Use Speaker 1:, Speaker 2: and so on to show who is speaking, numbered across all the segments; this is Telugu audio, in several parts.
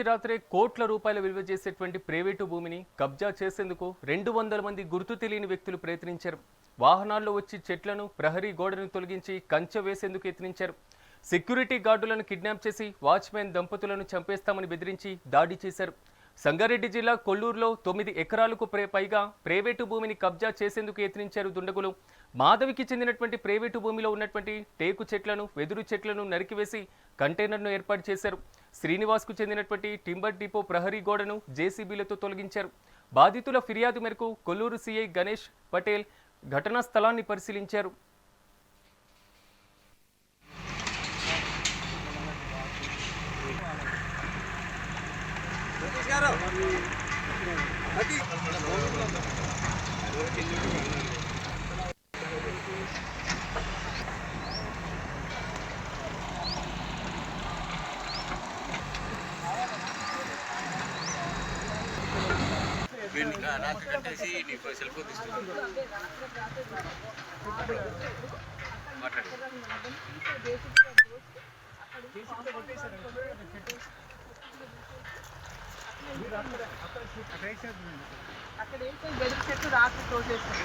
Speaker 1: రాత్రే కోట్ల రూపాయల విలువ చేసేటువంటి ప్రైవేటు భూమిని కబ్జా చేసేందుకు రెండు వందల మంది గుర్తు తెలియని వ్యక్తులు ప్రయత్నించారు. వాహనాల్లో వచ్చి చెట్లను ప్రహరీ గోడను తొలగించి కంచె వేసేందుకు యత్నించారు. సెక్యూరిటీ గార్డులను కిడ్నాప్ చేసి వాచ్మెన్ దంపతులను చంపేస్తామని బెదిరించి దాడి చేశారు. సంగారెడ్డి జిల్లా కొల్లూరులో తొమ్మిది ఎకరాలకు పైగా ప్రైవేటు భూమిని కబ్జా చేసేందుకు యత్నించారు దుండగులు. మాధవికి చెందినటువంటి ప్రైవేటు భూమిలో ఉన్నటువంటి టేకు చెట్లను వెదురు చెట్లను నరికివేసి కంటైనర్ను ఏర్పాటు చేశారు. శ్రీనివాస్కు చెందినటువంటి టింబర్ డిపో ప్రహరీ గోడను జేసీబీలతో తొలగించారు. బాధితుల ఫిర్యాదు మేరకు కొల్లూరు సీఐ గణేష్ పటేల్ ఘటనా స్థలాన్ని పరిశీలించారు
Speaker 2: వీడిని నా- నాకు కట్టేసి నీకు సెల్ ఫోన్ తీసుకున్నాను మాట్లాడు
Speaker 3: అక్కడ ఏంటో వెదురు చెట్టు రాత్రి తోసేస్తుంది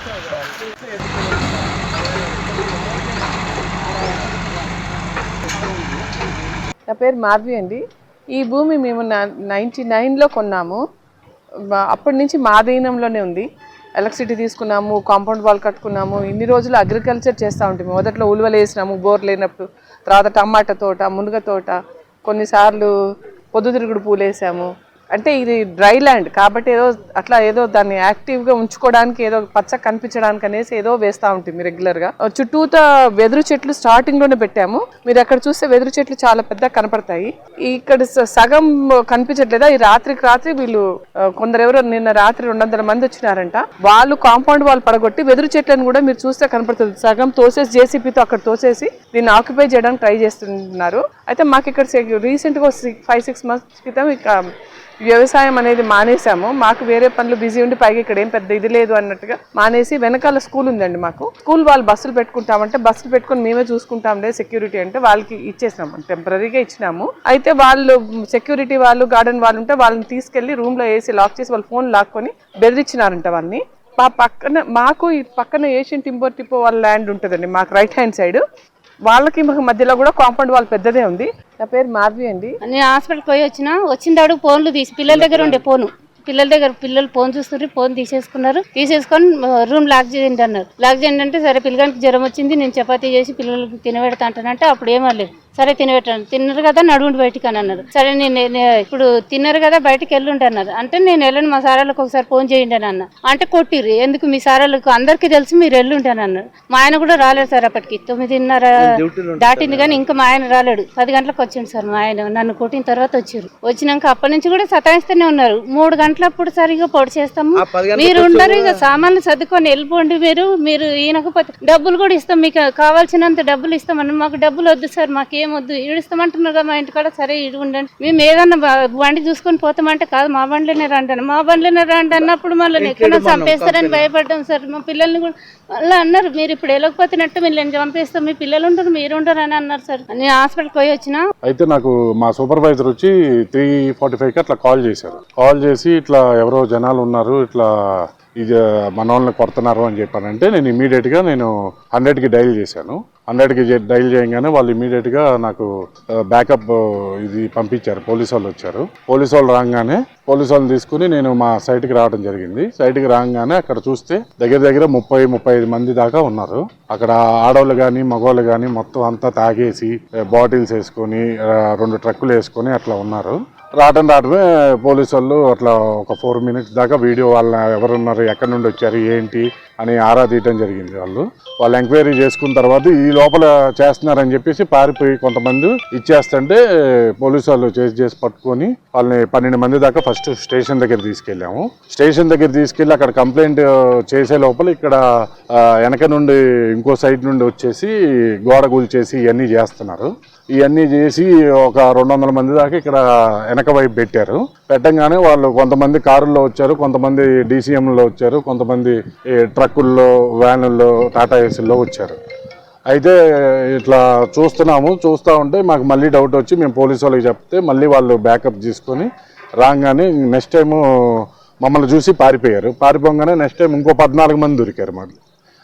Speaker 3: నా పేరు మాధవి అండి. ఈ భూమి మేము నైంటీ నైన్లో కొన్నాము. అప్పటి నుంచి మాధీనంలోనే ఉంది. ఎలక్ట్రిసిటీ తీసుకున్నాము కాంపౌండ్ వాల్ కట్టుకున్నాము. ఇన్ని రోజులు అగ్రికల్చర్ చేస్తూ ఉంటాము మొదట్లో ఉలువలు వేసినాము బోర్ లేనప్పుడు. తర్వాత టమాటా తోట మునగ తోట కొన్నిసార్లు పొద్దుతిరుగుడు పూలు వేసాము అంటే ఇది డ్రై ల్యాండ్ కాబట్టి ఏదో అట్లా ఏదో దాన్ని యాక్టివ్గా ఉంచుకోవడానికి ఏదో పచ్చ కనిపించడానికి అనేసి ఏదో వేస్తూ ఉంటుంది రెగ్యులర్గా చుట్టూత వెదురు చెట్లు స్టార్టింగ్లోనే పెట్టాము. మీరు అక్కడ చూస్తే వెదురు చెట్లు చాలా పెద్ద కనపడతాయి. ఇక్కడ స- సగం కనిపించట్లేదా? ఈ రాత్రికి రాత్రి వీళ్ళు కొందరెవరో కొందరు ఎవరో నిన్న రాత్రి రెండు వందల మంది వచ్చినారంట. వాళ్ళు కాంపౌండ్ వాళ్ళు పడగొట్టి వెదురు చెట్లను కూడా మీరు చూస్తే కనపడుతుంది. సగం తోసేసి జేసీపీతో అక్కడ తోసేసి దీన్ని ఆక్యుపై చేయడానికి ట్రై చేస్తున్నారు. అయితే మాకు ఇక్కడ రీసెంట్గా ఫైవ్ సిక్స్ మంత్స్ క్రితం వ్యవసాయం అనేది మానేసాము మాకు వేరే పనులు బిజీ ఉండి పైగా ఇక్కడ ఏం పెద్ద ఇది లేదు అన్నట్టుగా మానేసి వెనకాల స్కూల్ ఉందండి మాకు. స్కూల్ వాళ్ళు బస్సులు పెట్టుకుంటామంటే బస్సులు పెట్టుకొని మేమే చూసుకుంటాంలే సెక్యూరిటీ అంటే వాళ్ళకి ఇచ్చేసినాము. టెంపరీగా ఇచ్చినాము. అయితే వాళ్ళు సెక్యూరిటీ వాళ్ళు గార్డెన్ వాళ్ళు ఉంటే వాళ్ళని తీసుకెళ్ళి రూమ్లో వేసి లాక్ చేసి వాళ్ళ ఫోన్ లాక్కొని బెదిరించినారంట వాళ్ళని. మా పక్కన మాకు ఈ పక్కన ఏషియన్ టింబర్ టిపో వాళ్ళ ల్యాండ్ ఉంటుందండి మాకు రైట్ హ్యాండ్ సైడ్. వాళ్ళకి మాకు మధ్యలో కూడా కాంపౌండ్ వాల్ పెద్దదే ఉంది. నా పేరు మాధవి అండి.
Speaker 4: నేను హాస్పిటల్కి పోయి వచ్చిన వచ్చిందాడు ఫోన్లు తీసి పిల్లల దగ్గర ఉండే ఫోను. పిల్లల దగ్గర పిల్లలు ఫోన్ చూస్తున్నారు ఫోన్ తీసేసుకున్నారు. తీసేసుకొని రూమ్ లాక్ చేయండి అన్నారు. లాక్ చేయండి అంటే సరే పిల్లగానికి జ్వరం వచ్చింది నేను చపాతీ చేసి పిల్లలకి తినబెడతా అంటానంటే అప్పుడు ఏమలేదు సరే తినబెట్టాను తిన్నారు కదా నడువుండి బయటికి అని అన్నారు. సరే నేను ఇప్పుడు తిన్నారు కదా బయటికి వెళ్ళుండి అన్నారు. అంటే నేను వెళ్ళను మా సారాలకు ఒకసారి ఫోన్ చేయండి అని అన్న. అంటే కొట్టిర్రు. ఎందుకు మీ సారాలకు? అందరికీ తెలిసి మీరు వెళ్ళుండి అని అన్నారు. మా ఆయన కూడా రాలేదు సార్ అప్పటికి. తొమ్మిదిన్నర దాటింది కానీ ఇంకా మా ఆయన రాలేడు. పది గంటలకు వచ్చిండు సార్ మా ఆయన. నన్ను కొట్టిన తర్వాత వచ్చారు వచ్చినాక అప్పటి నుంచి కూడా సతాయిస్తూనే ఉన్నారు. మూడు గంటలప్పుడు సరిగా పొడి చేస్తాము. మీరు ఉండరు ఇక సామాన్లు సర్దుకొని వెళ్ళిపోండి మీరు. మీరు ఈయనకపోతే డబ్బులు కూడా ఇస్తాం. మీకు కావాల్సినంత డబ్బులు ఇస్తామని మాకు డబ్బులు వద్దు సార్. మాకేం వద్దు ఇడిస్తామంటున్నారు కదా మా ఇంటికాడ. సరే ఇడి ఉండండి మేము ఏదన్నా బండి చూసుకొని పోతామంటే కాదు మా బండిలోనే రండి. మా బండిలోనే రండి అన్నప్పుడు మళ్ళీ ఎక్కడ చంపేస్తారని భయపడ్డాం సార్. మా పిల్లల్ని కూడా మళ్ళీ అన్నారు మీరు ఇప్పుడు వెళ్ళకపోతున్నట్టు వీళ్ళని చంపేస్తాం. మీ పిల్లలు ఉండరు మీరు ఉండరు అని అన్నారు సార్. నేను హాస్పిటల్కి పోయి వచ్చిన.
Speaker 5: అయితే నాకు మా సూపర్వైజర్ వచ్చి త్రీ ఫార్టీ ఫైవ్కి అట్లా కాల్ చేశారు. కాల్ చేసి ఇట్లా ఎవరో జనాలు ఉన్నారు ఇట్లా ఇది మన వాళ్ళని కొడుతున్నారు అని చెప్పానంటే నేను ఇమీడియట్గా నేను హండ్రెడ్కి డైల్ చేశాను. హండ్రెడ్కి డైల్ చేయగానే వాళ్ళు ఇమీడియట్గా నాకు బ్యాకప్ ఇది పంపించారు. పోలీసు వాళ్ళు వచ్చారు. పోలీసు వాళ్ళు రాగానే పోలీసు వాళ్ళని తీసుకుని నేను మా సైట్కి రావడం జరిగింది. సైట్కి రాగానే అక్కడ చూస్తే దగ్గర దగ్గర ముప్పై ముప్పై మంది దాకా ఉన్నారు. అక్కడ ఆడవాళ్ళు కానీ మగవాళ్ళు కానీ మొత్తం అంతా తాగేసి బాటిల్స్ వేసుకొని రెండు ట్రక్కులు వేసుకొని అట్లా ఉన్నారు. రావటం రావటమే పోలీసు వాళ్ళు అట్లా ఒక ఫోర్ మినిట్స్ దాకా వీడియో వాళ్ళ ఎవరున్నారు ఎక్కడి నుండి వచ్చారు ఏంటి అని ఆరా తీయటం జరిగింది వాళ్ళు. వాళ్ళు ఎంక్వైరీ చేసుకున్న తర్వాత ఈ లోపల చేస్తున్నారని చెప్పేసి పారిపోయి కొంతమంది ఇచ్చేస్తుంటే పోలీసు వాళ్ళు చేసి చేసి పట్టుకొని వాళ్ళని పన్నెండు మంది దాకా ఫస్ట్ స్టేషన్ దగ్గర తీసుకెళ్ళాము. స్టేషన్ దగ్గర తీసుకెళ్ళి అక్కడ కంప్లైంట్ చేసే లోపల ఇక్కడ వెనక నుండి ఇంకో సైడ్ నుండి వచ్చేసి గోడ కూల్చేసి ఇవన్నీ చేస్తున్నారు. ఇవన్నీ చేసి ఒక రెండు వందల మంది దాకా ఇక్కడ వెనక వైపు పెట్టారు. పెట్టంగానే వాళ్ళు కొంతమంది కారుల్లో వచ్చారు కొంతమంది డీసీఎంలో వచ్చారు కొంతమంది ఈ ట్రక్కుల్లో వ్యానుల్లో టాటా ఏసీల్లో వచ్చారు. అయితే ఇట్లా చూస్తున్నాము చూస్తూ ఉంటే మాకు మళ్ళీ డౌట్ వచ్చి మేము పోలీసు వాళ్ళకి చెప్తే మళ్ళీ వాళ్ళు బ్యాకప్ తీసుకొని రాగానే నెక్స్ట్ టైము మమ్మల్ని చూసి పారిపోయారు. పారిపోగానే నెక్స్ట్ టైం ఇంకో పద్నాలుగు మంది దొరికారు మాకు.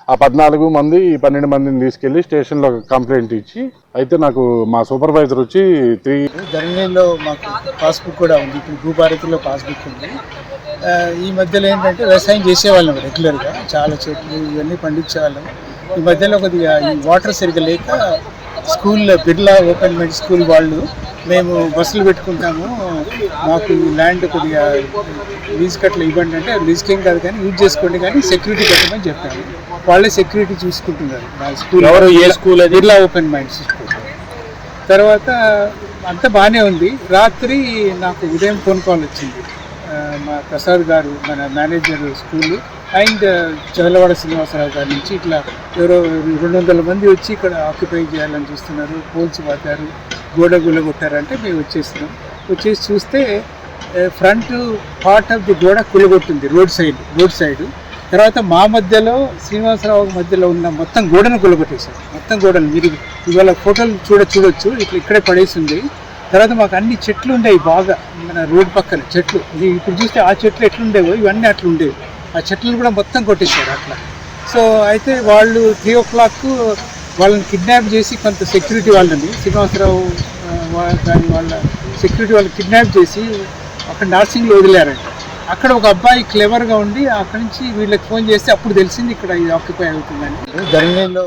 Speaker 5: ఆ పద్నాలుగు మంది ఈ పన్నెండు మందిని తీసుకెళ్ళి స్టేషన్లో కంప్లైంట్ ఇచ్చి అయితే నాకు మా సూపర్వైజర్ వచ్చి త్రీ
Speaker 6: ధరణిలో మాకు పాస్బుక్ కూడా ఉంది. ఇప్పుడు భూభారతిలో పాస్బుక్ ఉంది. ఈ మధ్యలో ఏంటంటే వ్యవసాయం చేసేవాళ్ళం రెగ్యులర్గా చాలా చెట్లు ఇవన్నీ పండించేవాళ్ళం. ఈ మధ్యలో కొద్దిగా ఈ వాటర్ సరిగ్గా లేక స్కూల్ బిర్లా ఓపెన్ మెడ్ స్కూల్ వాళ్ళు మేము బస్సులు పెట్టుకుంటాము. మాకు ల్యాండ్ కొద్దిగా లీజ్ కట్ల ఇవ్వండి అంటే లీజ్కి ఏం కాదు కానీ యూజ్ చేసుకోండి కానీ సెక్యూరిటీ పెట్టమని చెప్పాను వాళ్ళే సెక్యూరిటీ చూసుకుంటున్నారు. మా స్కూల్ ఎవరు ఏ school Birla open minds school. తర్వాత అంతా బాగానే ఉంది. రాత్రి నాకు ఉదయం ఫోన్ కాల్ వచ్చింది. మా ప్రసాద్ గారు మన manager school and Chadalavada Srinivasa Rao గారి నుంచి ఇట్లా ఎవరో రెండు వందల మంది వచ్చి ఇక్కడ ఆక్యుపై చేయాలని చూస్తున్నారు. పోల్స్ పట్టారు గోడ గుల్ల కొట్టారంటే మేము వచ్చేస్తున్నాం. వచ్చేసి చూస్తే ఫ్రంట్ పార్ట్ ఆఫ్ ది గోడ కులగొట్టింది రోడ్ సైడ్ రోడ్ సైడ్ తర్వాత మా మధ్యలో శ్రీనివాసరావు మధ్యలో ఉన్న మొత్తం గోడను కులగొట్టేశారు మొత్తం గోడలు మీరు ఇవాళ ఫోటోలు చూడ చూడొచ్చు. ఇట్లా ఇక్కడే పడేసి ఉంది. తర్వాత మాకు అన్ని చెట్లు ఉండేవి బాగా మన రోడ్ పక్కన చెట్లు. ఇప్పుడు చూస్తే ఆ చెట్లు ఎట్లుండేవో ఇవన్నీ అట్లా ఉండేవి ఆ చెట్లను కూడా మొత్తం కొట్టేశారు అట్లా. సో అయితే వాళ్ళు త్రీ ఓ క్లాక్ వాళ్ళని కిడ్నాప్ చేసి కొంత సెక్యూరిటీ వాళ్ళని శ్రీనివాసరావు దాని వాళ్ళ సెక్యూరిటీ వాళ్ళని కిడ్నాప్ చేసి అక్కడ నర్సింగ్లో వదిలేరంట. అక్కడ ఒక అబ్బాయి క్లెవర్గా ఉండి అక్కడి నుంచి వీళ్ళకి ఫోన్ చేస్తే అప్పుడు తెలిసింది ఇక్కడ ఇది ఆక్యుపై అవుతుందని. ధరణిలో